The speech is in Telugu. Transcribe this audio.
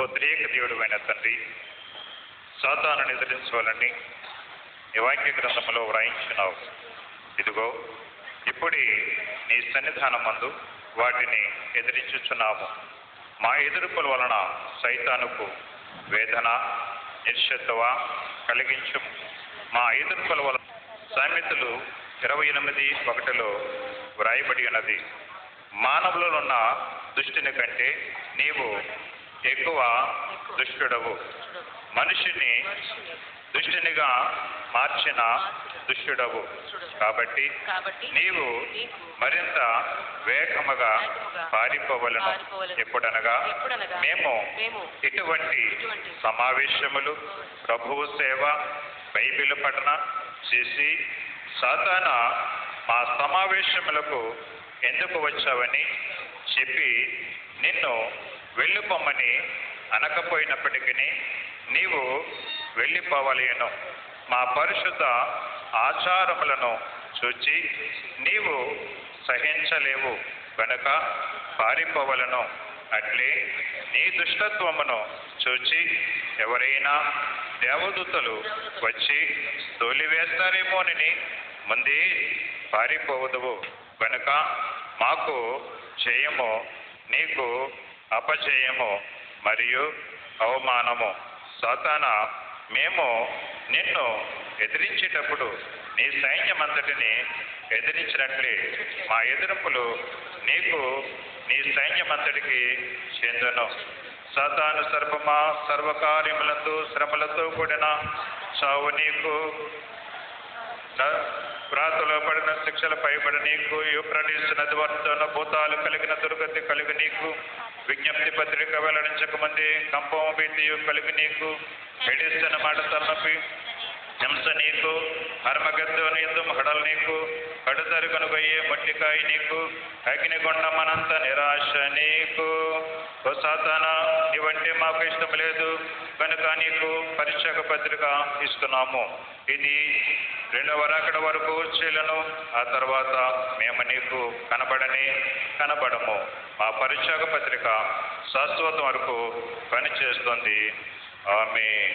ఓ త్రియేక అయిన తండ్రి సాతాను నిద్రించుకోవాలని ఈ వాక్య గ్రంథములో వ్రాయించినావు ఇదిగో ఇప్పుడే నీ సన్నిధానం మందు వాటిని ఎదిరించుచున్నాము. మా ఎదుర్పుల వలన సైతానుకు వేదన నిశ్శత్వ కలిగించు మా ఎదుర్పుల వలన సామెతలు ఇరవై ఎనిమిది ఒకటిలో వ్రాయబడి ఉన్నది. మానవులలో ఉన్న దుష్టిని కంటే నీవు ఎక్కువ దుష్టుడవు మనిషిని దుష్టునిగా మార్చిన దుష్టుడవు కాబట్టి నీవు మరింత వేగముగా పారిపోవలను. ఎప్పుడనగా మేము ఇటువంటి సమావేశములు ప్రభువు సేవ బైబిల్ పఠన చేసి సాతాన మా సమావేశములకు ఎందుకు వచ్చావని చెప్పి నిన్ను వెళ్ళిపోమ్మని అనకపోయినప్పటికీ నీవు వెళ్ళిపోవలేను మా పరిశుద్ధ ఆచారములను చూచి నీవు సహించలేవు కనుక పారిపోవలను. అట్లే నీ దుష్టత్వమును చూచి ఎవరైనా దేవదూతలు వచ్చి తోలివేస్తారేమోనని ముందే పారిపోవదువు. కనుక మాకు చేయము నీకు అపజయము మరియు అవమానము. సాతాన మేము నిన్ను ఎదిరించేటప్పుడు నీ సైన్యమంతటిని ఎదిరించినట్లే. మా ఎదిరింపులు నీకు నీ సైన్యమంతటికి చెందును. సతాను సర్పమా సర్వకార్యములతో శ్రమలతో కూడిన చావు నీకు పడిన పైబడి నీకు యూప్రటీస్ నది వర్తన భూతాలు కలిగిన దుర్గతి కలిగి నీకు విజ్ఞప్తి పత్రిక వెల్లడించక మంది కంపం భీతి కలిగి నీకు హెడిస్తున్న మాట తలనొప్పి హింస నీకు హర్మగద్దు నీదు హడల్ నీకు కడుతరి కనుగొయ్యే మట్టికాయ నీకు అగ్నిగొండ మనంత నిరాశ నీకు. ఓ సాతాన ఇవంటే మాకు ఇష్టం లేదు కనుక నీకు పరీక్షక పత్రిక ఇస్తున్నాము. ఇది రెండవ రాకడ వరకు వచ్చేలను ఆ తర్వాత మేము నీకు కనబడని కనబడము. మా పరిచయ పత్రిక శాశ్వతం వరకు పనిచేస్తుంది. ఆమె